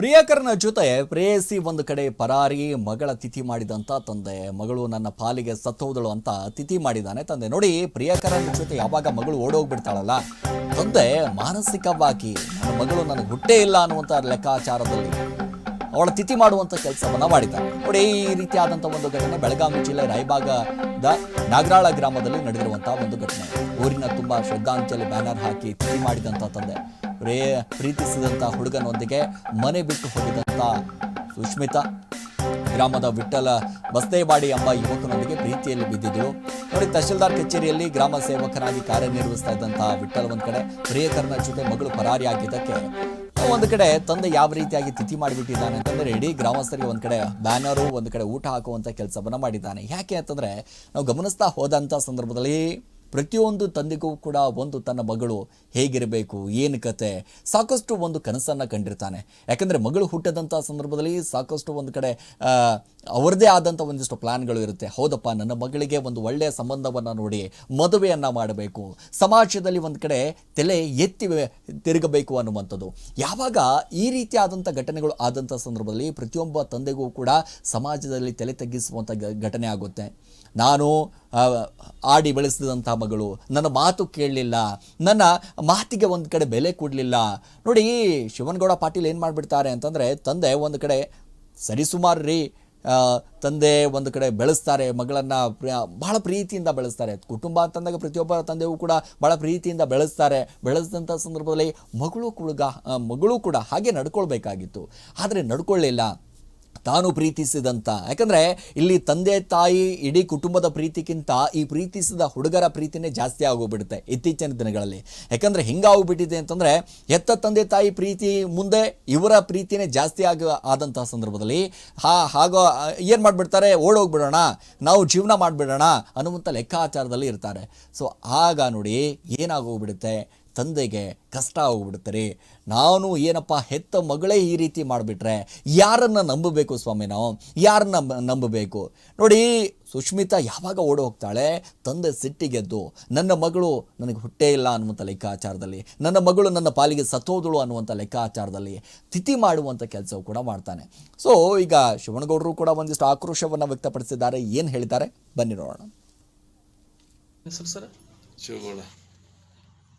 ಪ್ರಿಯಕರನ ಜೊತೆ ಪ್ರೇಯಸಿ ಒಂದು ಕಡೆ ಪರಾರಿ, ಮಗಳ ತಿಥಿ ಮಾಡಿದಂತ ತಂದೆ. ಮಗಳು ನನ್ನ ಪಾಲಿಗೆ ಸತ್ತೋದಳು ಅಂತ ತಿಥಿ ಮಾಡಿದ್ದಾನೆ ತಂದೆ. ನೋಡಿ, ಪ್ರಿಯಕರನ ಜೊತೆ ಯಾವಾಗ ಮಗಳು ಓಡೋಗ್ಬಿಡ್ತಾಳಲ್ಲ? ತಂದೆ ಮಾನಸಿಕವಾಗಿ ನನ್ನ ಮಗಳು ನನಗೆ ಹುಟ್ಟೇ ಇಲ್ಲ ಅನ್ನುವಂಥ ಲೆಕ್ಕಾಚಾರದಲ್ಲಿ ಅವಳ ತಿಥಿ ಮಾಡುವಂಥ ಕೆಲಸವನ್ನ ಮಾಡಿದ್ದಾನೆ. ನೋಡಿ, ಈ ರೀತಿಯಾದಂಥ ಒಂದು ಘಟನೆ ಬೆಳಗಾವಿ ಜಿಲ್ಲೆ ರಾಯಬಾಗದ ನಾಗರಾಳ ಗ್ರಾಮದಲ್ಲಿ ನಡೆದಿರುವಂಥ ಒಂದು ಘಟನೆ. ಊರಿನ ತುಂಬ ಶ್ರದ್ಧಾಂಜಲಿ ಬ್ಯಾನರ್ ಹಾಕಿ ತಿಥಿ ಮಾಡಿದಂಥ ತಂದೆ. ಪ್ರೇ ಪ್ರೀತಿಸಿದಂಥ ಹುಡುಗನೊಂದಿಗೆ ಮನೆ ಬಿಟ್ಟು ಹೋಗಿದಂಥ ಸುಷ್ಮಿತಾ ಗ್ರಾಮದ ವಿಠಲ ಬಸ್ತೇವಾಡಿ ಎಂಬ ಯುವಕನೊಂದಿಗೆ ಪ್ರೀತಿಯಲ್ಲಿ ಬಿದ್ದಿದ್ದಳು ನೋಡಿ ತಹಶೀಲ್ದಾರ್ ಕಚೇರಿಯಲ್ಲಿ ಗ್ರಾಮ ಸೇವಕನಾಗಿ ಕಾರ್ಯನಿರ್ವಹಿಸ್ತಾ ಇದ್ದಂಥ ವಿಠಲ್ ಒಂದು ಕಡೆ ಪ್ರಿಯಕರನ ಜೊತೆ ಮಗಳು ಪರಾರಿಯಾಗಿದ್ದಕ್ಕೆ ಒಂದು ಕಡೆ ತಂದೆ ಯಾವ ರೀತಿಯಾಗಿ ತಿಥಿ ಮಾಡಿಬಿಟ್ಟಿದ್ದಾನೆ ಅಂತಂದರೆ ಇಡೀ ಗ್ರಾಮಸ್ಥರಿಗೆ ಒಂದು ಕಡೆ ಬ್ಯಾನರು, ಒಂದು ಕಡೆ ಊಟ ಹಾಕುವಂಥ ಕೆಲಸವನ್ನು ಮಾಡಿದ್ದಾನೆ. ಯಾಕೆ ಅಂತಂದರೆ ನಾವು ಗಮನಿಸ್ತಾ ಹೋದಂಥ ಸಂದರ್ಭದಲ್ಲಿ ಪ್ರತಿಯೊಂದು ತಂದೆಗೂ ಕೂಡ ಒಂದು ತನ್ನ ಮಗಳು ಹೇಗಿರಬೇಕು, ಏನು ಕತೆ, ಸಾಕಷ್ಟು ಒಂದು ಕನಸನ್ನು ಕಂಡಿರ್ತಾನೆ. ಯಾಕಂದರೆ ಮಗಳು ಹುಟ್ಟದಂಥ ಸಂದರ್ಭದಲ್ಲಿ ಸಾಕಷ್ಟು ಒಂದು ಕಡೆ ಅವರದೇ ಆದಂಥ ಒಂದಿಷ್ಟು ಪ್ಲ್ಯಾನ್ಗಳು ಇರುತ್ತೆ. ಹೌದಪ್ಪ, ನನ್ನ ಮಗಳಿಗೆ ಒಂದು ಒಳ್ಳೆಯ ಸಂಬಂಧವನ್ನು ನೋಡಿ ಮದುವೆಯನ್ನು ಮಾಡಬೇಕು. ಸಮಾಜದಲ್ಲಿ ಒಂದು ಕಡೆ ತಲೆ ಎತ್ತಿ ತಿರುಗಬೇಕು ಅನ್ನುವಂಥದ್ದು. ಯಾವಾಗ ಈ ರೀತಿಯಾದಂಥ ಘಟನೆಗಳು ಆದಂಥ ಸಂದರ್ಭದಲ್ಲಿ ಪ್ರತಿಯೊಬ್ಬ ತಂದೆಗೂ ಕೂಡ ಸಮಾಜದಲ್ಲಿ ತಲೆ ತಗ್ಗಿಸುವಂಥ ಘಟನೆ ಆಗುತ್ತೆ. ನಾನು ಆಡಿ ಬೆಳೆಸಿದಂಥ ಮಗಳು. ನನ್ನ ಮಾತು ಕೇಳಲಿಲ್ಲ. ನನ್ನ ಮಾತಿಗೆ ಒಂದು ಕಡೆ ಬೆಲೆ ಕೊಡಲಿಲ್ಲ. ನೋಡಿ, ಶಿವನಗೌಡ ಪಾಟೀಲ್ ಏನು ಮಾಡಿಬಿಡ್ತಾರೆ ಅಂತಂದರೆ, ತಂದೆ ಒಂದು ಕಡೆ ಸರಿಸುಮಾರು ರೀ ತಂದೆ ಒಂದು ಕಡೆ ಬೆಳೆಸ್ತಾರೆ, ಮಗಳನ್ನು ಬಹಳ ಪ್ರೀತಿಯಿಂದ ಬೆಳೆಸ್ತಾರೆ. ಕುಟುಂಬ ಅಂತಂದಾಗ ಪ್ರತಿಯೊಬ್ಬ ತಂದೆಯೂ ಕೂಡ ಭಾಳ ಪ್ರೀತಿಯಿಂದ ಬೆಳೆಸ್ತಾರೆ. ಬೆಳೆಸಿದಂಥ ಸಂದರ್ಭದಲ್ಲಿ ಮಗಳು ಕೂಡ ಮಗಳು ಕೂಡ ಹಾಗೆ ನಡ್ಕೊಳ್ಬೇಕಾಗಿತ್ತು. ಆದರೆ ನಡ್ಕೊಳ್ಳಿಲ್ಲ ತಾನು ಪ್ರೀತಿಸಿದಂತ. ಯಾಕಂದರೆ ಇಲ್ಲಿ ತಂದೆ ತಾಯಿ ಇಡೀ ಕುಟುಂಬದ ಪ್ರೀತಿಗಿಂತ ಈ ಪ್ರೀತಿಸಿದ ಹುಡುಗರ ಪ್ರೀತಿನೇ ಜಾಸ್ತಿ ಆಗೋಗ್ಬಿಡುತ್ತೆ ಇತ್ತೀಚಿನ ದಿನಗಳಲ್ಲಿ. ಯಾಕಂದರೆ ಹಿಂಗಾಗ್ಬಿಟ್ಟಿದೆ ಅಂತಂದರೆ ಹೆತ್ತ ತಂದೆ ತಾಯಿ ಪ್ರೀತಿ ಮುಂದೆ ಇವರ ಪ್ರೀತಿನೇ ಜಾಸ್ತಿ ಆಗ, ಆದಂತಹ ಸಂದರ್ಭದಲ್ಲಿ ಹಾ, ಹಾಗೋ, ಏನು ಮಾಡಿಬಿಡ್ತಾರೆ? ಓಡೋಗ್ಬಿಡೋಣ, ನಾವು ಜೀವನ ಮಾಡಿಬಿಡೋಣ ಅನ್ನುವಂಥ ಲೆಕ್ಕಾಚಾರದಲ್ಲಿ ಇರ್ತಾರೆ. ಸೊ ಆಗ ನೋಡಿ ಏನಾಗೋಗ್ಬಿಡುತ್ತೆ? ತಂದೆಗೆ ಕಷ್ಟ ಆಗೋಗ್ಬಿಡುತ್ತೆ ನಾನು ಏನಪ್ಪ ಹೆತ್ತ ಮಗಳೇ ಈ ರೀತಿ ಮಾಡಿಬಿಟ್ರೆ ಯಾರನ್ನ ನಂಬಬೇಕು ಸ್ವಾಮಿ ನಾವು? ಯಾರನ್ನ ನಂಬಬೇಕು? ನೋಡಿ ಸುಷ್ಮಿತಾ ಯಾವಾಗ ಓಡಿ ಹೋಗ್ತಾಳೆ? ತಂದೆ ಸಿಟ್ಟಿಗೆದ್ದು ನನ್ನ ಮಗಳು ನನಗೆ ಹುಟ್ಟೇ ಇಲ್ಲ ಅನ್ನುವಂಥ ಲೆಕ್ಕಾಚಾರದಲ್ಲಿ ನನ್ನ ಮಗಳು ನನ್ನ ಪಾಲಿಗೆ ಸತ್ತೋದಳು ಅನ್ನುವಂಥ ಲೆಕ್ಕಾಚಾರದಲ್ಲಿ ತಿಥಿ ಮಾಡುವಂಥ ಕೆಲಸವು ಕೂಡ ಮಾಡ್ತಾನೆ. ಸೊ ಈಗ ಶಿವನಗೌಡರು ಕೂಡ ಒಂದಿಷ್ಟು ಆಕ್ರೋಶವನ್ನು ವ್ಯಕ್ತಪಡಿಸಿದ್ದಾರೆ. ಏನು ಹೇಳಿದ್ದಾರೆ? ಬನ್ನಿ ನೋಡೋಣ. ಹೆಸರು ಸರ್? ಶಿವಗೌಡ.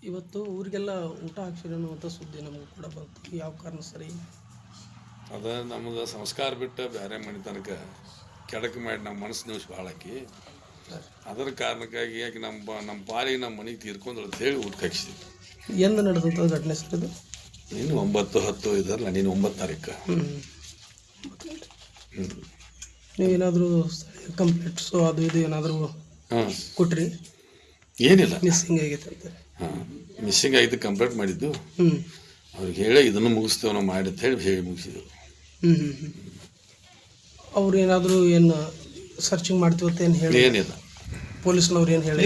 ಇವತ್ತು ಊರಿಗೆಲ್ಲ ಊಟ ಹಾಕ್ಸಿರಿ ಅನ್ನುವಂಥ ಸುದ್ದಿ ನಮಗೆ ಕೂಡ ಬಂತು. ಯಾವ ಕಾರಣ ಸರಿ? ಅದ ನಮ್ಗೆ ಸಂಸ್ಕಾರ ಬಿಟ್ಟು ಬೇರೆ ಮನೆ ತನಕ ಕೆಡಕ್ ಮಾಡಿ ನಮ್ಮ ಮನಸ್ಸು ನಿಮಿಷ ಭಾಳ ಆಕಿ. ಅದರ ಕಾರಣಕ್ಕಾಗಿ ಯಾಕೆ ನಮ್ಮ ಬ- ನಮ್ಮ ಪಾಲಿಗೆ ನಮ್ಮ ಮನೆಗೆ ತೀರ್ಕೊಂಡು ಅಂತ ಹೇಳಿ ಊಟ ಹಾಕ್ಸಿದ್ವಿ. ಎಂದು ನಡೆದಂಥ ಘಟನೆ ಸರ್ ಇದು? ನೀನು ಒಂಬತ್ತು ಹತ್ತು ಇದರಲ್ಲ ನೀನು ಒಂಬತ್ತು ತಾರೀಕು. ಹ್ಞೂ ನೀವೇನಾದರೂ ಕಂಪ್ಲೇಂಟ್ಸು ಅದು ಇದು ಏನಾದರೂ ಹಾಂ. ಕೊಟ್ರಿ? ಏನಿಲ್ಲ. ಮಿಸ್ಸಿಂಗ್ ಆಗೈತೆ ಅಂತ ಹಾಂ ಮಿಸ್ಸಿಂಗ್ ಆಯ್ತು ಕಂಪ್ಲೇಂಟ್ ಮಾಡಿದ್ದು. ಹ್ಞೂ ಅವ್ರಿಗೆ ಹೇಳಿ ಇದನ್ನು ಮುಗಿಸ್ತೇವೆ ನಾವು ಮಾಡಿ ಅಂತ ಹೇಳಿ ಹೇಳಿ ಮುಗಿಸಿದ್ರು. ಹ್ಞೂ ಹ್ಞೂ ಹ್ಞೂ ಅವ್ರು ಏನಾದರೂ ಏನು ಸರ್ಚಿಂಗ್ ಮಾಡ್ತೀವಿ ಅಂತ ಏನು ಹೇಳಿ? ಏನಿಲ್ಲ. ಪೊಲೀಸ್ನವ್ರು ಏನು ಹೇಳಿ?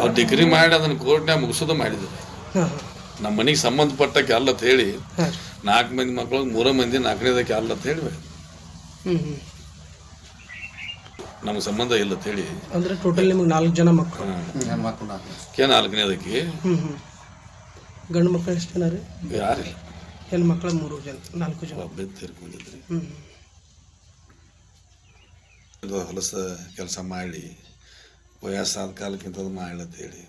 ಅವ್ರು ಡಿಗ್ರಿ ಮಾಡಿ ಅದನ್ನು ಕೋರ್ಟ್ನಾಗ ಮುಗಿಸೋದು ಮಾಡಿದ್ರು. ಹಾಂ ನಮ್ಮ ಮನೆಗೆ ಸಂಬಂಧಪಟ್ಟಕ್ಕೆ ಅಲ್ಲ ಅಂತ ಹೇಳಿ ನಾಲ್ಕು ಮಂದಿ ಮಕ್ಕಳು ಮೂರ ಮಂದಿ ನಾಲ್ಕನೇದಕ್ಕೆ ಅಲ್ಲ ಅಂತ ಹೇಳಿ. ಹ್ಞೂ ಹ್ಞೂ ನಮ್ಗೆ ಸಂಬಂಧ ಇಲ್ಲ ಅಂತ ಹೇಳಿ. ಅಂದರೆ ಟೋಟಲ್ ನಿಮಗೆ ನಾಲ್ಕು ಜನ ಮಕ್ಕಳು. ಕೆ ನಾಲ್ಕನೇದಕ್ಕೆ? ಗಂಡು ಮಕ್ಕಳು ಎಷ್ಟು ಜನ ರೀ? ಯಾರಿಲ್ಲ. ಹೆಣ್ಮಕ್ಳು ಮೂರು ಜನ ನಾಲ್ಕು ಜನ. ಒಬ್ಬ ತೀರ್ಕೊಂಡಿದ್ರಿ ಹ್ಞೂ ಇದು ಹೊಲಸ ಕೆಲಸ ಮಾಡಿ ವಯಸ್ಸಾದ ಕಾಲಕ್ಕಿಂತ ಮಾಡಿಲ್ಲ ಅಂತ ಹೇಳಿ.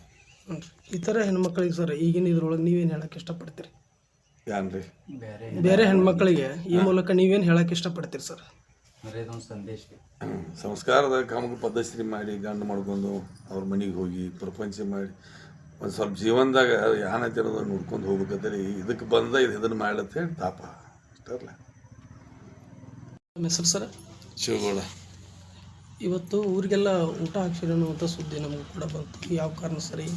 ಹ್ಞೂ ಈ ಥರ ಹೆಣ್ಮಕ್ಳಿಗೆ ಸರ್ ಈಗಿನ ಇದ್ರೊಳಗೆ ನೀವೇನು ಹೇಳಕ್ಕೆ ಇಷ್ಟಪಡ್ತೀರಿ? ಯಾನ್ರಿ? ಬೇರೆ ಹೆಣ್ಮಕ್ಳಿಗೆ ಈ ಮೂಲಕ ನೀವೇನು ಹೇಳಕ್ಕೆ ಇಷ್ಟಪಡ್ತೀರಿ ಸರ್? ಹ್ಮ್. ಸಂಸ್ಕಾರದ ಕಾಮಕ ಪದ್ಧತಿ ಮಾಡಿ ಗಂಡು ಮಾಡ್ಕೊಂಡು ಅವ್ರ ಮನೆಗೆ ಹೋಗಿ ಪ್ರಪಂಚ ಮಾಡಿ ಒಂದು ಸ್ವಲ್ಪ ಜೀವನದಾಗ ಏನೈತೆ ಅನ್ನೋದನ್ನ ನೋಡ್ಕೊಂಡು ಹೋಗ್ಬೇಕಂತೇಳಿ ಇದಕ್ಕೆ ಬಂದ ಇದು ಇದನ್ನು ಮಾಡತ್ತೆ ಅಂತ ಹೇಳಿ ತಾಪ. ಅಷ್ಟಲ್ಲ ನಮ್ಮ ಹೆಸರು ಸರ್? ಶಿವಗೌಡ. ಇವತ್ತು ಊರಿಗೆಲ್ಲ ಊಟ ಹಾಕ್ಸಿರಿ ಅನ್ನುವಂಥ ಸುದ್ದಿ ನಮಗೆ ಕೂಡ ಬಂತು. ಯಾವ ಕಾರಣ ಸರಿ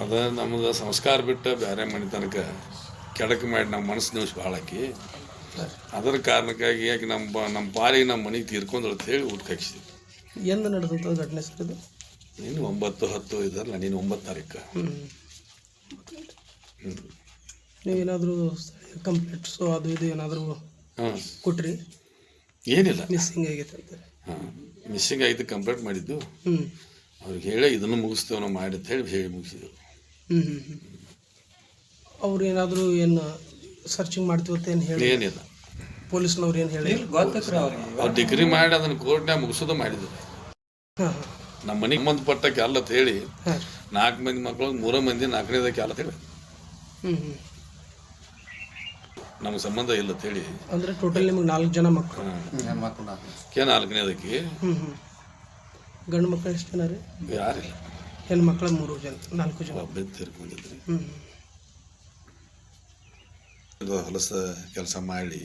ಅದ ನಮ್ಗೆ ಸಂಸ್ಕಾರ ಬಿಟ್ಟು ಬೇರೆ ಮನೆ ತನಕ ಕೆಡಕು ಮಾಡಿ ನಮ್ಮ ಮನಸ್ಸು ನಿಮಿಷ ಭಾಳ ಆಕಿ ಅದರ ಕಾರಣಕ್ಕಾಗಿ ಯಾಕೆ ನಮ್ಮ ನಮ್ಮ ಪಾಲಿಗೆ ನಮ್ಮ ಮನೆಗೆ ತೀರ್ಕೊಂಡು ಅಂತ ಹೇಳಿ ಊಟ ಹಾಕ್ಸಿದ್ವಿ ಎಂದು ನಡೆದಂಥ ಘಟನೆ ಸರ್ ಇದು ನೀನು ಒಂಬತ್ತು ಹತ್ತು ಇದರಲ್ಲ ನೀನು ಒಂಬತ್ತು ತಾರೀಕು. ಹ್ಞೂ ನೀವೇನಾದರೂ ಕಂಪ್ಲೇಂಟ್ಸು ಅದು ಇದು ಏನಾದರೂ ಹಾಂ. ಕೊಟ್ರಿ? ಏನಿಲ್ಲ. ಮಿಸ್ಸಿಂಗ್ ಆಗೈತೆ ಅಂತ ಹಾಂ. ಮಿಸ್ಸಿಂಗ್ ಆಗಿದ್ದು ಕಂಪ್ಲೇಂಟ್ ಮಾಡಿದ್ದು. ಹ್ಞೂ ಅವ್ರಿಗೆ ಹೇಳಿ ಇದನ್ನು ಮುಗಿಸ್ತೇವೆ ನಾವು ಮಾಡಿ ಅಂತ ಹೇಳಿ ಹೇಳಿ ಮುಗಿಸಿದ್ರು. ಹ್ಞೂ ಹ್ಞೂ ಹ್ಞೂ ಅವ್ರು ಏನಾದರೂ ಏನು ಸರ್ಚಿಂಗ್ ಮಾಡ್ತೀವಿ ಅಂತ ಏನು ಹೇಳಿ? ಏನಿಲ್ಲ. ಪೊಲೀಸ್ನವ್ರು ಏನು ಹೇಳಿ? ಅವ್ರು ಡಿಗ್ರಿ ಮಾಡಿ ಅದನ್ನ ಕೋರ್ಟ್ನಾಗ ಮುಗಿಸೋದು ಮಾಡಿದ್ರು. ಹಾಂ ನಮ್ಮ ಮನೆಗೆ ಕ್ಯಾಲ್ ಅಂತ ಹೇಳಿ ಹಾಂ. ನಾಲ್ಕು ಮಂದಿ ಮಕ್ಕಳು ಮೂರು ಮಂದಿ ನಾಲ್ಕನೇದ ಕೆಲ ಅಂತ ಹೇಳಿ. ಹ್ಞೂ ಹ್ಞೂ ನಮ್ಗೆ ಸಂಬಂಧ ಇಲ್ಲ ಅಂತ ಹೇಳಿ. ಅಂದ್ರೆ ಟೋಟಲ್ ನಿಮಗೆ ನಾಲ್ಕು ಜನ ಮಕ್ಕಳು ಕೆ ನಾಲ್ಕನೇದಕ್ಕೆ ಹ್ಞೂ ಹ್ಞೂ ಗಂಡು ಮಕ್ಕಳು ಎಷ್ಟು ಜನ ರೀ? ಯಾರಿಲ್ಲ. ಹೆಣ್ಮಕ್ಳು ಮೂರು ಜನ ನಾಲ್ಕು ಜನ. ಒಬ್ಬ ತೀರ್ಕೊಂಡಿದ್ರಿ. ಹ್ಞೂ ಇದು ಹೊಲಸ ಕೆಲಸ ಮಾಡಿ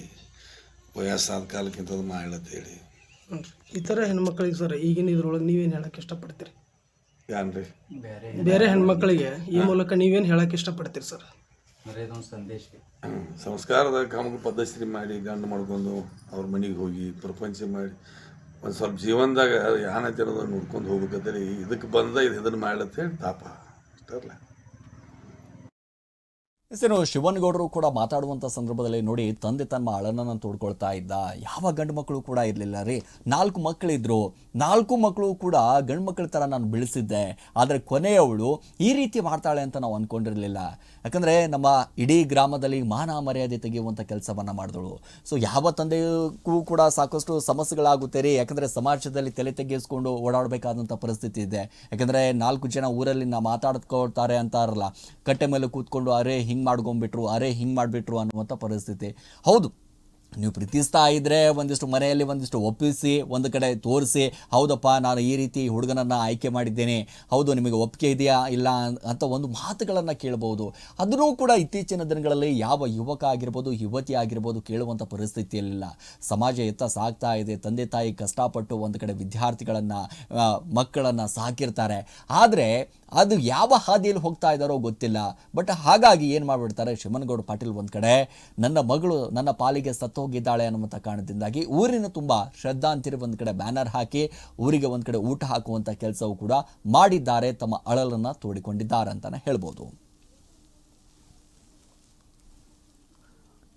ವಯಸ್ಸಾದ ಕಾಲಕ್ಕಿಂತ ಅದು ಮಾಡ್ಲತ್ತ ಹೇಳಿ. ಹ್ಞೂ ರೀ ಈ ಥರ ಹೆಣ್ಮಕ್ಳಿಗೆ ಸರ್ ಈಗಿನ ಇದ್ರೊಳಗೆ ನೀವೇನು ಹೇಳಕ್ಕೆ ಇಷ್ಟಪಡ್ತೀರಿ? ಯಾನ್ರಿ? ಬೇರೆ ಹೆಣ್ಮಕ್ಳಿಗೆ ಈ ಮೂಲಕ ನೀವೇನು ಹೇಳಕ್ಕೆ ಇಷ್ಟಪಡ್ತೀರಿ ಸರ್? ಸಂದೇಶ. ಸಂಸ್ಕಾರದ ಕಾಮಕ ಪದ್ಧತಿ ಮಾಡಿ ಗಂಡು ಮಾಡ್ಕೊಂಡು ಅವ್ರ ಮನೆಗೆ ಹೋಗಿ ಪ್ರಪಂಚ ಮಾಡಿ ಒಂದು ಸ್ವಲ್ಪ ಜೀವನದಾಗ ಯಾನ ಅನ್ನೋದನ್ನ ನೋಡ್ಕೊಂಡು ಹೋಗ್ಬೇಕಂತೇಳಿ ಇದಕ್ಕೆ ಬಂದ ಇದು ಇದನ್ನು ಮಾಡ್ಲತ್ತೇಳಿ ತಾಪ. ಅಷ್ಟಲ್ಲ ಹೆಸರು ಶಿವನಗೌಡರು ಕೂಡ ಮಾತಾಡುವಂಥ ಸಂದರ್ಭದಲ್ಲಿ ನೋಡಿ, ತಂದೆ ತನ್ನ ಅಳನನ್ನು ತೋಡ್ಕೊಳ್ತಾ ಇದ್ದ. ಯಾವ ಗಂಡು ಮಕ್ಕಳು ಕೂಡ ಇರಲಿಲ್ಲ ರೀ. ನಾಲ್ಕು ಮಕ್ಕಳಿದ್ರು. ನಾಲ್ಕು ಮಕ್ಕಳು ಕೂಡ ಗಂಡು ಮಕ್ಕಳ ಥರ ನಾನು ಬೆಳೆಸಿದ್ದೆ. ಆದರೆ ಕೊನೆಯವಳು ಈ ರೀತಿ ಮಾಡ್ತಾಳೆ ಅಂತ ನಾವು ಅಂದ್ಕೊಂಡಿರಲಿಲ್ಲ ಯಾಕಂದರೆ ನಮ್ಮ ಇಡೀ ಗ್ರಾಮದಲ್ಲಿ ಮಾನ ಮರ್ಯಾದೆ ತೆಗೆಯುವಂಥ ಕೆಲಸವನ್ನು ಮಾಡಿದಳು. ಸೊ ಯಾವ ತಂದೆಗೂ ಕೂಡ ಸಾಕಷ್ಟು ಸಮಸ್ಯೆಗಳಾಗುತ್ತೆ ರೀ. ಯಾಕಂದರೆ ಸಮಾಜದಲ್ಲಿ ತಲೆ ತೆಗೆಸ್ಕೊಂಡು ಓಡಾಡಬೇಕಾದಂಥ ಪರಿಸ್ಥಿತಿ ಇದೆ. ಯಾಕಂದರೆ ನಾಲ್ಕು ಜನ ಊರಲ್ಲಿ ನಾವು ಮಾತಾಡ್ಕೊಳ್ತಾರೆ ಅಂತಾರಲ್ಲ. ಕಟ್ಟೆ ಮೇಲೆ ಕೂತ್ಕೊಂಡು, ಅರೆ, ಹಿಂಗೆ ಮಾಡ್ಕೊಂಬಿಟ್ರು ಅರೆ ಹಿಂಗೆ ಮಾಡಿಬಿಟ್ರು ಅನ್ನುವಂಥ ಪರಿಸ್ಥಿತಿ. ಹೌದು ನೀವು ಪ್ರೀತಿಸ್ತಾ ಇದ್ದರೆ ಒಂದಿಷ್ಟು ಮನೆಯಲ್ಲಿ ಒಂದಿಷ್ಟು ಒಪ್ಪಿಸಿ, ಒಂದು ಕಡೆ ತೋರಿಸಿ, ಹೌದಪ್ಪ, ನಾನು ಈ ರೀತಿ ಹುಡುಗನನ್ನು ಆಯ್ಕೆ ಮಾಡಿದ್ದೇನೆ, ಹೌದು, ನಿಮಗೆ ಒಪ್ಪಿಗೆ ಇದೆಯಾ, ಇಲ್ಲ ಅಂತ ಒಂದು ಮಾತುಗಳನ್ನು ಕೇಳಬಹುದು ಅದನ್ನೂ ಕೂಡ ಇತ್ತೀಚಿನ ದಿನಗಳಲ್ಲಿ ಯಾವ ಯುವಕ ಆಗಿರ್ಬೋದು, ಯುವತಿ ಆಗಿರ್ಬೋದು ಕೇಳುವಂಥ ಪರಿಸ್ಥಿತಿಯಲ್ಲಿಲ್ಲ. ಸಮಾಜ ಎತ್ತ ಸಾಗ್ತಾ ಇದೆ, ತಂದೆ ತಾಯಿ ಕಷ್ಟಪಟ್ಟು ಒಂದು ಕಡೆ ವಿದ್ಯಾರ್ಥಿಗಳನ್ನು ಮಕ್ಕಳನ್ನು ಸಾಕಿರ್ತಾರೆ. ಆದರೆ ಅದು ಯಾವ ಹಾದಿಯಲ್ಲಿ ಹೋಗ್ತಾ ಇದ್ದಾರೋ ಗೊತ್ತಿಲ್ಲ. ಬಟ್ ಹಾಗಾಗಿ ಏನು ಮಾಡಿಬಿಡ್ತಾರೆ, ಶಿವನಗೌಡ ಪಾಟೀಲ್ ಒಂದು ಕಡೆ, ನನ್ನ ಮಗಳು, ನನ್ನ ಪಾಲಿಗೆ ಸತ್ತೋಗಿದ್ದಾಳೆ ಅನ್ನುವಂಥ ಕಾರಣದಿಂದಾಗಿ ಊರಿನ ತುಂಬ ಶ್ರದ್ಧಾಂತಿರ ಒಂದು ಕಡೆ ಬ್ಯಾನರ್ ಹಾಕಿ ಊರಿಗೆ ಒಂದು ಕಡೆ ಊಟ ಹಾಕುವಂಥ ಕೆಲಸವೂ ಕೂಡ ಮಾಡಿದ್ದಾರೆ, ತಮ್ಮ ಅಳಲನ್ನು ತೋಡಿಕೊಂಡಿದ್ದಾರೆ ಅಂತಲೇ ಹೇಳ್ಬೋದು.